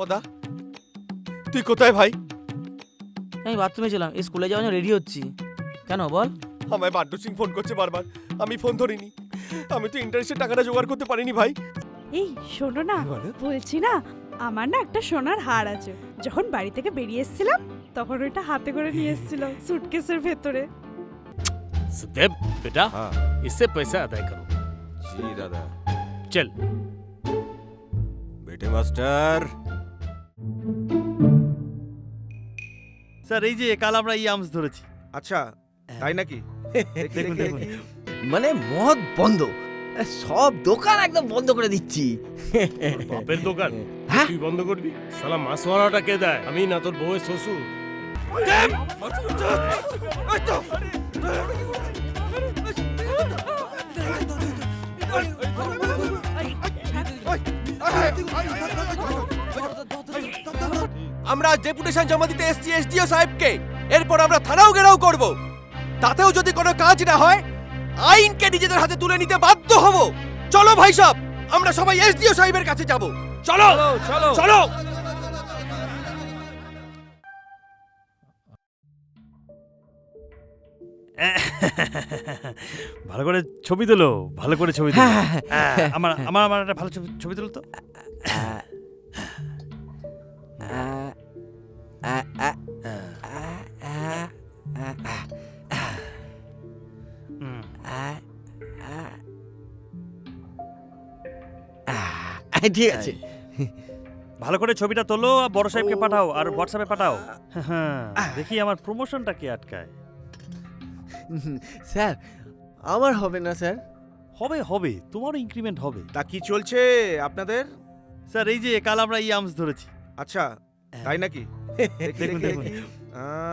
পদা তুই কোথায় ভাই আমি বাথরুমে ছিলাম এই স্কুলে যাওয়ার জন্য রেডি হচ্ছি কেন বল আমায় বাড্ডু সিং ফোন করছে বারবার আমি ফোন ধরিনি আমি তো ইন্টারেস্টের টাকাটা জোগাড় করতে পারিনি ভাই এই শোনো না বলছি না আমার না একটা সোনার হার আছে যখন বাড়ি থেকে বেরিয়ে এসেছিলাম তখন ওইটা হাতে করে নিয়ে এসেছিল সুটকেসের ভেতরে सुदेव बेटा हाँ इससे पैसा अदा करो জি দাদা चल বেটে মাস্টার স্যার এই যে কাল আমরা ইয়ামস ধরেছি আচ্ছা তাই নাকি দেখুন, দেখুন। মানে মদ বন্ধ সব দোকান একদম বন্ধ করে দিচ্ছি বাপের দোকান হ্যাঁ? তুই বন্ধ করবি সালা মাসওয়ালাটা কে দেয় আমি না তোর বউয়ের শ্বশুর আমরা ডেপুটেশন জমা দিতে এসছি এসডিও সাহেবকে। এরপর আমরা থানাও ঘেরাও করব। তাতেও যদি কোনো কাজ না হয় আইনকে নিজেদের হাতে তুলে নিতে বাধ্য হব। চলো ভাই সব আমরা সবাই এসডিও সাহেবের কাছে যাব। চলো চলো চলো। ভালো করে ছবি তোলো ভালো করে ছবি তোলো। হ্যাঁ, হ্যাঁ, আমার আমার আমার একটা ভালো ছবি ছবি তোলো তো। ঠিক আছে ভালো করে ছবিটা তোলো আর বড় সাহেবকে পাঠাও আর হোয়াটসঅ্যাপে পাঠাও হ্যাঁ দেখি আমার প্রমোশনটা কে আটকায় স্যার আমার হবে না স্যার হবে হবে তোমারও ইনক্রিমেন্ট হবে তা কি চলছে আপনাদের স্যার এই যে কাল আমরা ইয়ামস ধরেছি আচ্ছা তাই নাকি দেখুন, দেখুন।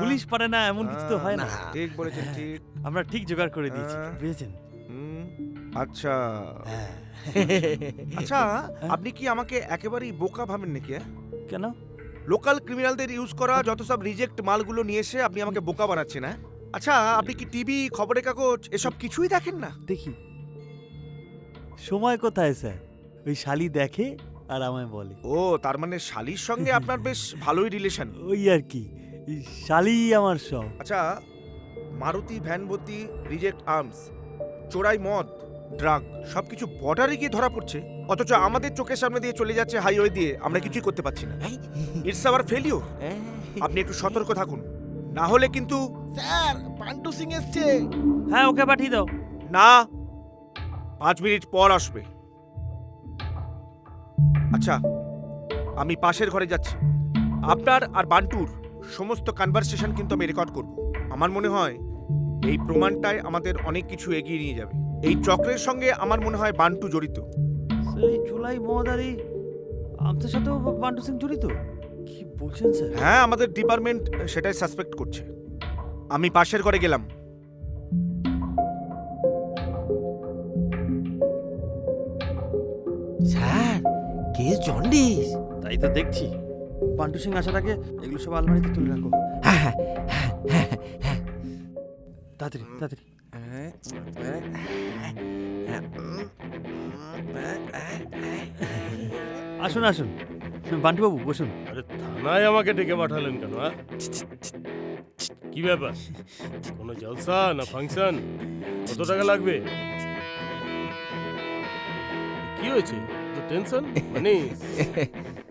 পুলিশ পারে না এমন কিছু তো হয় না। ঠিক বলেছেন ঠিক। আমরা ঠিক জোগাড় করে দিয়েছি হ্যাঁ। বুঝেছেন? আচ্ছা। হ্যাঁ। আচ্ছা আপনি কি আমাকে একেবারেই বোকা ভাবেন নাকি হ্যাঁ? কেন? লোকাল ক্রিমিনালদের ইউজ করা যত সব রিজেক্ট মালগুলো নিয়ে এসে আপনি আমাকে বোকা বানাচ্ছেন হ্যাঁ আচ্ছা আপনি কি টিভি খবরের কাগজ এসব কিছুই দেখেন না? দেখি। সময় কোথায় স্যার? ওই শালি দেখে আর আমায় বলে। ও তার মানে শালির সঙ্গে আপনার বেশ ভালোই রিলেশন ওই আর কি শালি আমার সব। আচ্ছা মারুতি ভ্যানভর্তি রিজেক্ট আর্মস চোরাই মদ ড্রাগ সবকিছু বর্ডারে গিয়ে ধরা পড়ছে। অথচ আমাদের চোখের সামনে দিয়ে চলে যাচ্ছে হাইওয়ে দিয়ে আমরা কিছুই করতে পারছি না। ইটস আওয়ার ফেলিওর আপনি একটু সতর্ক থাকুন। না হলে কিন্তু স্যার পান্টু সিং এসছে। হ্যাঁ ওকে পাঠিয়ে দাও। না পাঁচ মিনিট পর আসবে। আচ্ছা আমি পাশের ঘরে যাচ্ছি। আপনার আর বান্টুর সমস্ত কনভারসেশন কিন্তু আমি রেকর্ড করব। আমার মনে হয় এই প্রমাণটায় আমাদের অনেক কিছু এগিয়ে নিয়ে যাবে। এই চক্রের সঙ্গে আমার মনে হয় বান্টু জড়িত। এই জুলাই এই আমাদের সাথেও বান্টু সিং জড়িত? কি বলছেন স্যার? হ্যাঁ আমাদের ডিপার্টমেন্ট সেটাই সাসপেক্ট করছে। আমি পাশের ঘরে গেলাম। স্যার কে জন্ডিস? তাই তো দেখছি। বান্টু সিং আসার আগে এগুলো সব আলমারিতে তুলে রাখো। হ্যাঁ হ্যাঁ তাড়াতাড়ি তাড়াতাড়ি। আসুন আসুন। বান্টু বাবু বসুন। আরে থানায় আমাকে ডেকে পাঠালেন কেন হ্যাঁ? কি ব্যাপার? কোনো জলসা না ফাংশন? কত টাকা লাগবে? কি হয়েছে? টেনশন? মনীষ?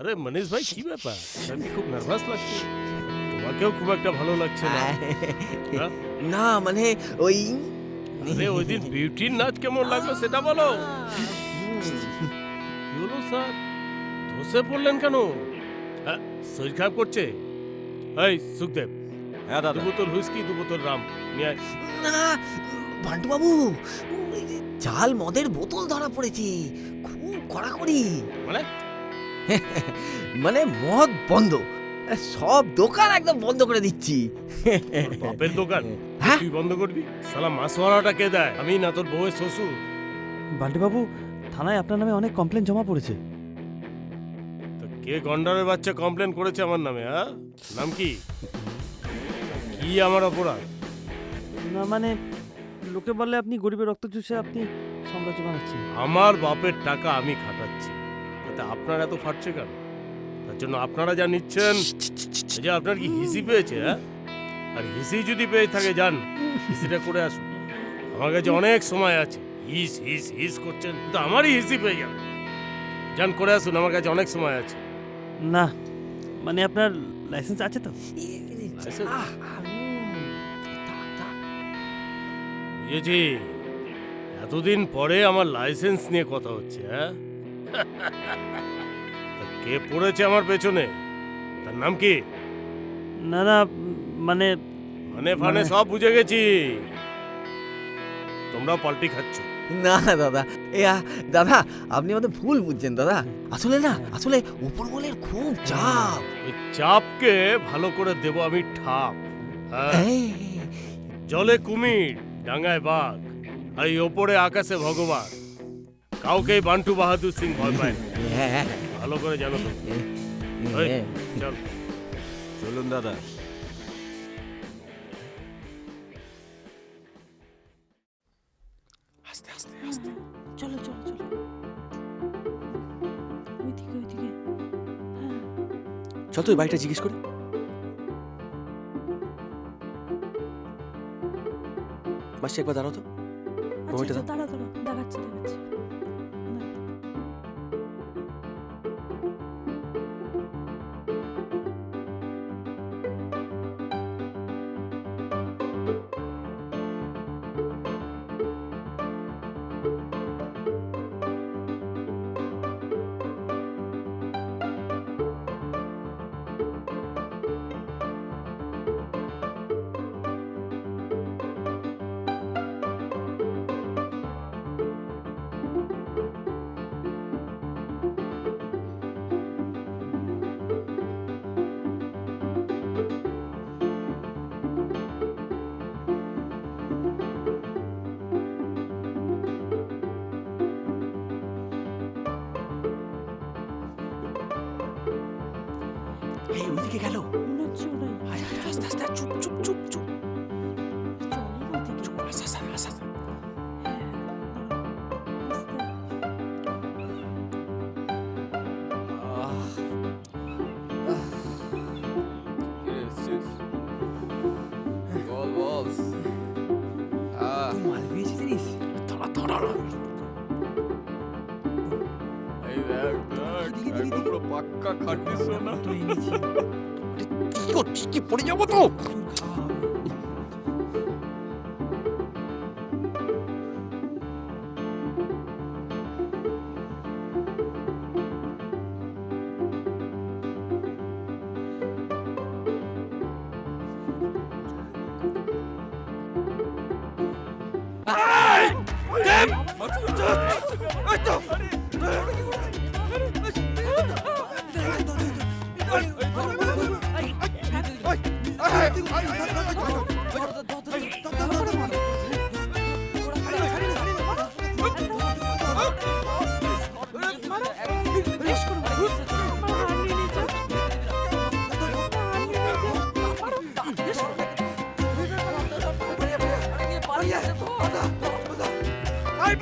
আরে মনীষ ভাই কি ব্যাপার? আমি খুব নার্ভাস লাগছে। তোমাকেও খুব একটা ভালো লাগছে না। হ্যাঁ? না মানে ওই আরে ওই দিন বিউটির নাচ কেমন লাগল সেটা বলো। কি হলো স্যার? ধসে পড়লেন কেন? হ্যাঁ, শরীর খারাপ করছে? এই সুখদেব। হ্যাঁ দু বোতল হুইস্কি দু বোতল রাম নিয়ে। না বান্টু বাবু জাল মদের বোতল ধরা পড়েছে। কড়াকড়ি। মানে? মানে মদ বন্ধ। সব দোকান একদম বন্ধ করে দিচ্ছি। বাপের দোকান? হ্যাঁ? তুই বন্ধ করবি? সালা মাসওয়ালাটা কে দেয়? আমি না তোর বউয়ের শ্বশুর। বান্টু বাবু থানায় আপনার নামে অনেক কমপ্লেন জমা পড়েছে। তো কে গন্ডারের বাচ্চা কমপ্লেন করেছে আমার নামে হ্যাঁ? নাম কি? কি আমার অপরাধ? না মানে লোকে বলে আপনি গরিবের রক্ত চুষে আপনি সাম্রাজ্য বানাচ্ছেন। আমার বাপের টাকা আমি খাটাচ্ছি। তাতে আপনার এত ফাটছে কেন? তার জন্য আপনারা যা নিচ্ছেন এই যে আপনার কি হিসি পেয়েছে হ্যাঁ? আর হিসি যদি পেয়ে থাকে যান হিসিটা করে আসুন। আমার কাছে অনেক সময় আছে। হিস হিস হিস করছেন তো আমারই হিসি পেয়ে যাবে যান করে আসুন আমার কাছে অনেক সময় আছে। না মানে আপনার লাইসেন্স আছে তো। বুঝেছি। এতদিন পরে আমার লাইসেন্স নিয়ে কথা হচ্ছে হ্যাঁ? তা কে পড়েছে আমার পেছনে? তার নাম কি? না না মানে মানে ফানে মানে- সব বুঝে গেছি। তোমরাও পাল্টি খাচ্ছ। না না দাদা এ আ, দাদা আপনি আমাদের ভুল বুঝছেন দাদা। আসলে না আসলে উপর বলের খুব চাপ। ওই চাপকে ভালো করে দেব আমি ঠাপ হ্যাঁ? এই, জলে কুমির ডাঙায় বাঘ। আর এই ওপরে আকাশে ভগবান। কাউকেই বান্টু বাহাদুর সিং ভয় পায় না। হ্যাঁ, ভালো করে জানো তো। হ্যাঁ। চল। চলুন দাদা। আস্তে আস্তে আস্তে। চলো চলো চলো। ওইদিকে ওইদিকে। হ্যাঁ। চল তো ওই বাইকটা জিজ্ঞেস করি। মাসি একবার দাঁড়াও তো। আচ্ছা ওইটা আচ্ছা দাঁড়াও দাঁড়াও দেখাচ্ছি দেখাচ্ছি না। এই ওইদিকে গেল? মনে হচ্ছে ওরাই আস্তে আস্তে চুপ চুপ চুপ চুপ। চলো ওইদিকে 피기 뿌리냐고 또 করো। আয়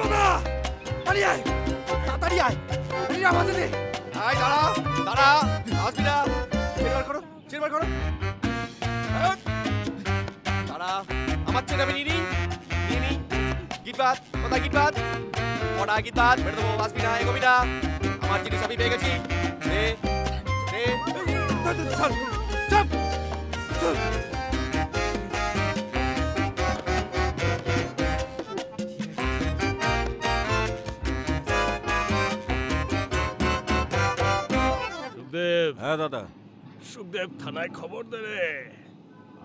তাড়াতাড়ি আয় আমাদের আয় দাঁড়া দাঁড়া আসবি না চেরবার করো চেরবার করো আমার ছেলে আমি নিনি নিনি। গীত বাদ কোথায় গীত বাদ। কটা গীত বাদ বেড়ে দেবো আসবি না এগোবি না আমার জিনিস আমি পেয়ে গেছি। চল চল চল সুখদেব। হ্যাঁ দাদা। সুখদেব থানায় খবর দে রে।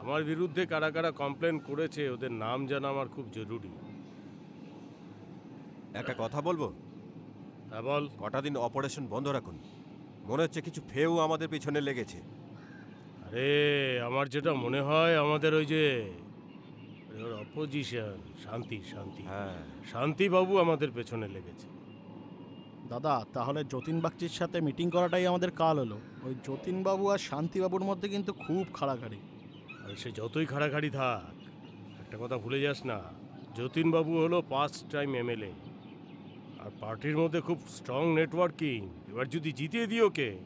আমার বিরুদ্ধে কারা কারা কমপ্লেন করেছে ওদের নাম জানা আমার খুব জরুরি। একটা কথা বলব? হ্যাঁ বল। কটা দিন অপারেশন বন্ধ রাখুন। মনে হচ্ছে কিছু ফেউ আমাদের পিছনে লেগেছে। আরে আমার যেটা মনে হয় আমাদের ওই যে অপোজিশন শান্তি শান্তি। হ্যাঁ। শান্তি বাবু আমাদের পেছনে লেগেছে। দাদা তাহলে যতীন বাগচির সাথে মিটিং করাটাই আমাদের কাল হলো। ওই যতীনবাবু আর শান্তিবাবুর মধ্যে কিন্তু খুব খাড়াখাড়ি। আর সে যতই খাড়াখাড়ি থাক একটা কথা ভুলে যাস না যতীনবাবু হলো পাঁচ টাইম এমএলএ আর পার্টির মধ্যে খুব স্ট্রং নেটওয়ার্কিং এবার যদি জিতিয়ে দিই ওকে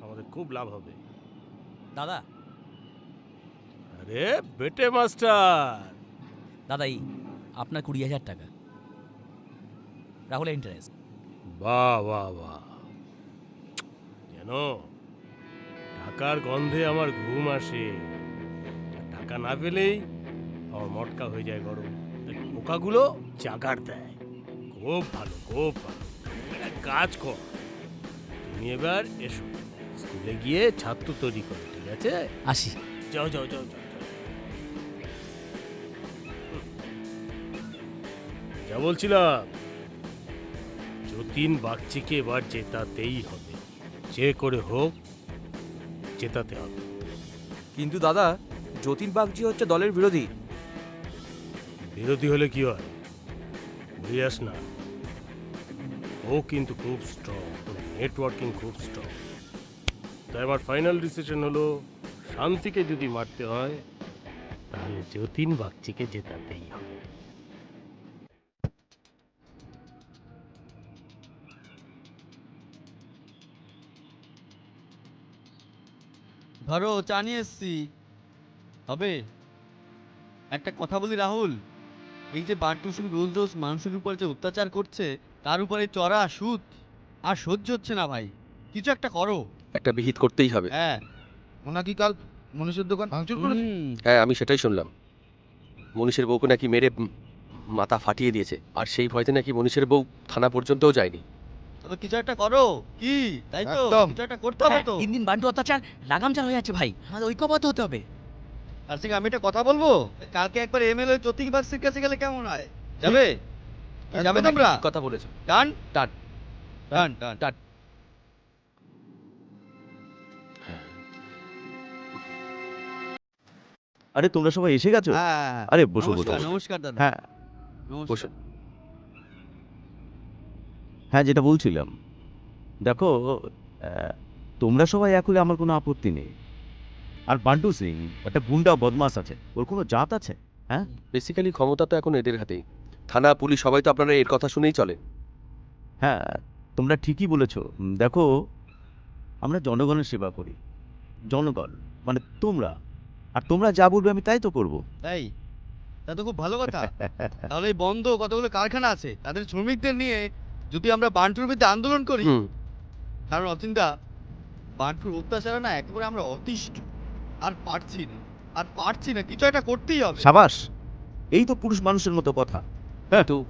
আমাদের খুব লাভ হবে। দাদা। আরে বেটে মাস্টার! দাদা এই আপনার কুড়ি হাজার টাকা। রাহুল ইন্টারেস্ট বাহ বাহ বাহ। যেন টাকার গন্ধে আমার ঘুম আসে। টাকা না পেলেই আমার মটকা হয়ে যায় গরম। পোকাগুলো জাগার দেয়। খুব ভালো খুব ভালো। একটা কাজ কর। তুমি এবার এসো। স্কুলে গিয়ে ছাত্র তৈরি করো ঠিক আছে? আসি। যাও যাও যাও যাও যাও। যা বলছিলাম। যতীন বাগচিকে এবার জেতাতেই হবে। যে করে হোক জেতাতে হবে। কিন্তু দাদা যতীন বাগজি হচ্ছে দলের বিরোধী। বিরোধী হলে কি হয়? বুঝিয়াস না। ও কিন্তু খুব স্ট্রং নেটওয়ার্কিং খুব স্ট্রং তাই আমার ফাইনাল ডিসিশন হলো শান্তিকে যদি মারতে হয় তাহলে যতীন বাগচিকে জেতাতেই হবে। ধরো চা নিয়ে এসছি। হবে একটা কথা বলি রাহুল এই যে বান্টু সিং রোজ রোজ মানুষের উপর যে অত্যাচার করছে তার উপরে চড়া সুদ আর সহ্য হচ্ছে না ভাই। কিছু একটা করো। একটা বিহিত করতেই হবে। হ্যাঁ। ওনা কি কাল মনীষের দোকান ভাঙচুর করেছে? হুম, হ্যাঁ আমি সেটাই শুনলাম। মনীষের বউকে নাকি মেরে মাথা ফাটিয়ে দিয়েছে আর সেই ভয়তে নাকি মনীষের বউ থানা পর্যন্তও যায়নি। তবে কিছু একটা করো। কি? তাই তো? কিছু একটা করতে হবে তো। তিন দিন বান্টু অত্যাচার লাগামচার হয়ে যাচ্ছে ভাই। আমাদের ঐক্যবদ্ধ হতে হবে। আর সিং আমি একটা কথা বলব? কালকে একবার এমএলএ চতিক বাক্সির কাছে গেলে কেমন হয়? যাবে? যাবে তোমরা? কথা বলেছ। ডান? ডান। ডান ডান। ডান। আরে তোমরা সবাই এসে গেছো? হ্যাঁ আরে বসো বসো নমস্কার দাদা। হ্যাঁ। বসুন হ্যাঁ যেটা বলছিলাম। দেখো তোমরা সবাই এক হলে আমার কোনো আপত্তি নেই। আর বান্টু সিং একটা গুন্ডা বদমাস আছে। ওর কোনো জাত আছে? হ্যাঁ? বেসিক্যালি ক্ষমতা তো এখন এদের হাতেই। থানা পুলিশ সবাই তো আপনারা এর কথা শুনেই চলে। হ্যাঁ তোমরা ঠিকই বলেছ। দেখো আমরা জনগণের সেবা করি। জনগণ মানে তোমরা। আর তোমরা যা বলবে আমি তাই তো করব। তাই? তা তো খুব ভালো কথা। তাহলে এই বন্ধ কতগুলো কারখানা আছে তাদের শ্রমিকদের নিয়ে যদি আমরা বান্টুর বিরুদ্ধে আন্দোলন করি। কারণ অচিন্তা বান্টুর অত্যাচারে না একেবারে আমরা অতিষ্ঠ। আর পারছি না। আর পারছি না কিছু একটা করতেই হবে। সাবাস এই তো পুরুষ মানুষের মতো কথা। তো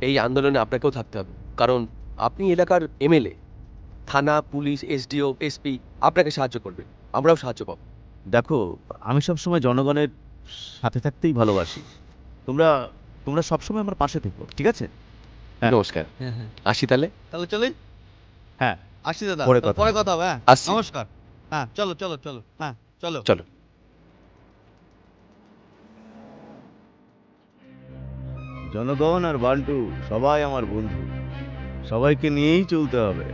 এই আন্দোলনে আপনাকেও থাকতে হবে। কারণ আপনি এলাকার এমএলএ থানা পুলিশ এসডিও এসপি আপনাকে সাহায্য করবে। আমরাও সাহায্য পাবো। দেখো আমি সবসময় জনগণের সাথে থাকতেই ভালোবাসি। তোমরা তোমরা সবসময় আমার পাশে থেকো ঠিক আছে? হ্যাঁ। নমস্কার। হ্যাঁ হ্যাঁ। আসি তাহলে? তাহলে চলি? হ্যাঁ। আসি দাদা পরে কথা পরে কথা হবে হ্যাঁ। নমস্কার। হ্যাঁ চলো চলো চলো। হ্যাঁ। চলো। চলো। জনগণ আর বান্টু সবাই আমার বন্ধু। সবাইকে নিয়েই চলতে হবে।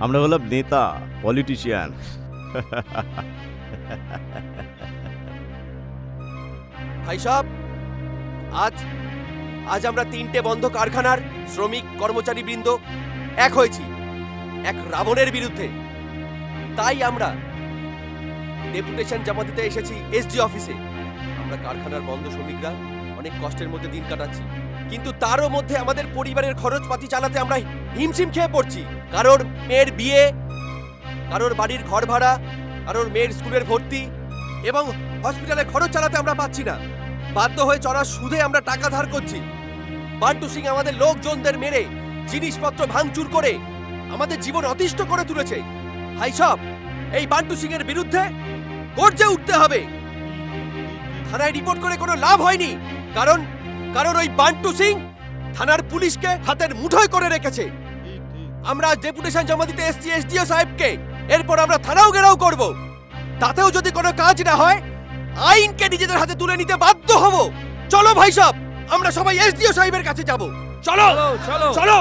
আমরা হলাম নেতা পলিটিশিয়ান। ভাই সাহেব আজ আজ আমরা তিনটে বন্ধ কারখানার শ্রমিক কর্মচারী বৃন্দ এক হয়েছি এক রাবণের বিরুদ্ধে। তাই আমরা ডেপুটেশন জমা দিতে এসেছি এসডি অফিসে আমরা কারখানার বন্ধ শ্রমিকরা, অনেক কষ্টের মধ্যে দিন কাটাচ্ছি। কিন্তু তারও মধ্যে আমাদের পরিবারের খরচপাতি চালাতে আমরা হিমশিম খেয়ে পড়ছি। কারোর মেয়ের বিয়ে, কারোর বাড়ির ঘর ভাড়া, কারোর মেয়ের স্কুলের ভর্তি, এবং হসপিটালে খরচ চালাতে আমরা পাচ্ছি না। বাধ্য হয়ে চড়া সুদে আমরা টাকা ধার করছি। বান্টু সিং আমাদের লোকজনদের মেরে, জিনিসপত্র ভাঙচুর করে, আমাদের জীবন অতিষ্ঠ করে তুলেছে। হাই সব এই বান্টু সিং এর বিরুদ্ধে গর্জে উঠতে হবে। থানায় রিপোর্ট করে কোনো লাভ হয়নি কারণ কারণ ওই বান্টু সিং থানার পুলিশকে হাতের মুঠোয় করে রেখেছে। আমরা ডেপুটেশন জমা দিতে এসছি এসডিও সাহেবকে এরপর আমরা থানাও ঘেরাও করব। তাতেও যদি কোনো কাজ না হয় আইনকে নিজেদের হাতে তুলে নিতে বাধ্য হব। চলো ভাই সব আমরা সবাই এসডিও সাহেবের কাছে যাব। চলো চলো। চলো।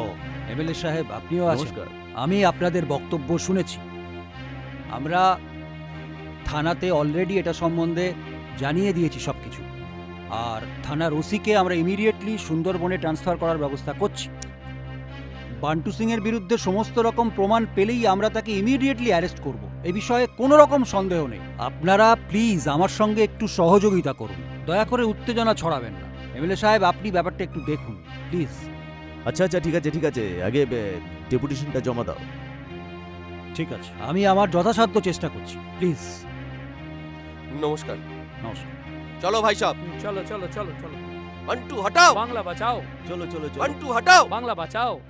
ও এমএলএ সাহেব আপনিও আছেন? নমস্কার। আমি আপনাদের বক্তব্য শুনেছি। আমরা থানাতে অলরেডি এটা সম্বন্ধে জানিয়ে দিয়েছি সব কিছু আর থানার ওসিকে আমরা ইমিডিয়েটলি সুন্দরবনে ট্রান্সফার করার ব্যবস্থা করছি। বান্টু সিং এর বিরুদ্ধে সমস্ত রকম প্রমাণ পেলেই আমরা তাকে ইমিডিয়েটলি অ্যারেস্ট করব। এ বিষয়ে কোনো রকম সন্দেহ নেই। আপনারা প্লিজ আমার সঙ্গে একটু সহযোগিতা করুন। দয়া করে উত্তেজনা ছড়াবেন না। এমএলএ সাহেব, আপনি ব্যাপারটা একটু দেখুন। প্লিজ আচ্ছা আচ্ছা ঠিক আছে ঠিক আছে। আগে ডেপুটেশনটা জমা দাও। ঠিক আছে। আমি আমার যথাসাধ্য চেষ্টা করছি। প্লিজ। নমস্কার। নমস্কার। চলো ভাই সাহেব চলো চলো চলো চলো। বান্টু হটাও। বাংলা বাঁচাও। চলো চলো চলো। বান্টু হটাও। বাংলা বাঁচাও।